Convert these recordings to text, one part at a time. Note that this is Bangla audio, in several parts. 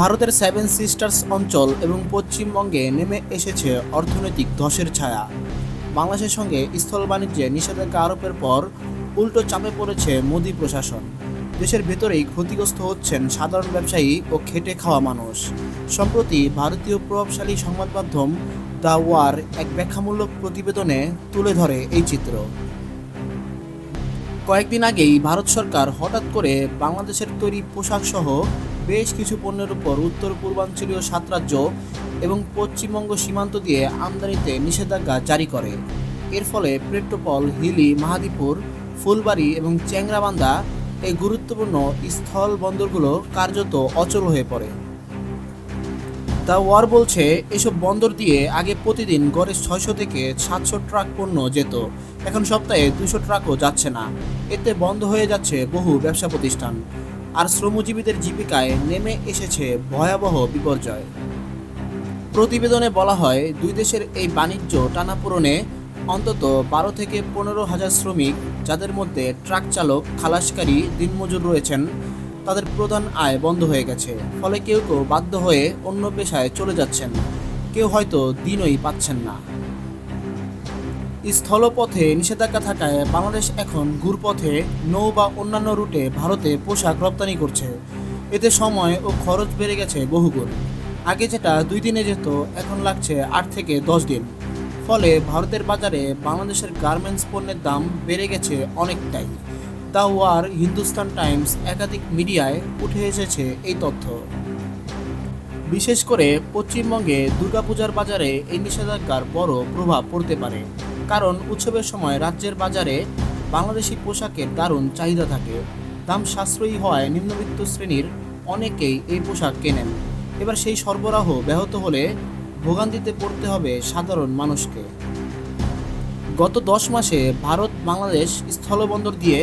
ভারতের সেভেন সিস্টার্স অঞ্চল এবং পশ্চিমবঙ্গে নেমে এসেছে অর্থনৈতিক ধসের ছায়া। বাংলাদেশের সঙ্গে স্থল বাণিজ্যে নিষেধাজ্ঞা আরোপের পর উল্টো চাপে পড়েছে মোদী প্রশাসন। দেশের ভেতরেই ক্ষতিগ্রস্ত হচ্ছেন সাধারণ ব্যবসায়ী ও খেটে খাওয়া মানুষ। সম্প্রতি ভারতীয় প্রভাবশালী সংবাদ মাধ্যম দ্য ওয়ার এক ব্যাখ্যামূলক প্রতিবেদনে তুলে ধরে এই চিত্র। কয়েকদিন আগেই ভারত সরকার হঠাৎ করে বাংলাদেশের তৈরি পোশাক সহ বেশ কিছু পণ্যের উপর উত্তর পূর্বাঞ্চলীয় সাত রাজ্য এবং পশ্চিমবঙ্গ সীমান্ত দিয়ে আমদানিতে নিষেধাজ্ঞা জারি করে। এর ফলে পেট্রোপল, হিলি, মাহাদীপুর, ফুলবাড়ি এবং চ্যাংরাবান্ধা এই গুরুত্বপূর্ণ স্থল বন্দরগুলো কার্যত অচল হয়ে পড়ে। দ্য ওয়ার বলছে, এসব বন্দর দিয়ে আগে প্রতিদিন গড়ে ছয়শো থেকে সাতশো ট্রাক পণ্য যেত। এখন সপ্তাহে দুশো ট্রাকও যাচ্ছে না। এতে বন্ধ হয়ে যাচ্ছে বহু ব্যবসা প্রতিষ্ঠান। আর শ্রমজীবীদের জীবিকায় নেমে এসেছে ভয়াবহ বিপর্যয়। প্রতিবেদনে বলা হয়, দুই দেশের এই বাণিজ্য টানাপোড়নে অন্তত বারো থেকে পনেরো হাজার শ্রমিক, যাদের মধ্যে ট্রাক চালক, খালাসকারী, দিনমজুর রয়েছেন তাদের প্রধান আয় বন্ধ হয়ে গেছে। ফলে কেউ কেউ বাধ্য হয়ে অন্য পেশায় চলে যাচ্ছেন। কেউ হয়তো দিনই পাচ্ছেন না। স্থলপথে নিষেধাজ্ঞা থাকায় বাংলাদেশ এখন ঘুরপথে নৌ বা অন্যান্য রুটে ভারতে পোশাক রপ্তানি করছে। এতে সময় ও খরচ বেড়ে গেছে বহুগুণ। আগে যেটা দুই দিনে যেত, এখন লাগছে আট থেকে দশ দিন। ফলে ভারতের বাজারে বাংলাদেশের গার্মেন্টস পণ্যের দাম বেড়ে গেছে অনেকটাই। দ্য ওয়ার, হিন্দুস্তান টাইমস, একাধিক মিডিয়ায় উঠে এসেছে এই তথ্য। বিশেষ করে পশ্চিমবঙ্গে দুর্গাপূজার বাজারে এই নিষেধাজ্ঞার বড় প্রভাব পড়তে পারে। কারণ উৎসবের সময় রাজ্যের বাজারে বাংলাদেশি পোশাকের দারুণ চাহিদা থাকে। দাম সাশ্রয়ী হওয়ায় নিম্নবিত্ত শ্রেণির অনেকেই এই পোশাক কেনেন। এবার সেই সরবরাহ ব্যাহত হলে ভোগান্তিতে পড়তে হবে সাধারণ মানুষকে। গত দশ মাসে ভারত বাংলাদেশ স্থলবন্দর দিয়ে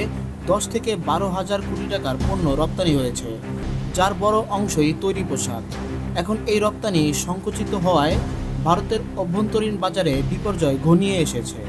দশ থেকে বারো হাজার কোটি টাকার পণ্য রপ্তানি হয়েছে, যার বড় অংশই তৈরি পোশাক। এখন এই রপ্তানি সংকুচিত হওয়ায় ভারতের অভ্যন্তরীণ বাজারে বিপর্যয় ঘনিয়ে এসেছে।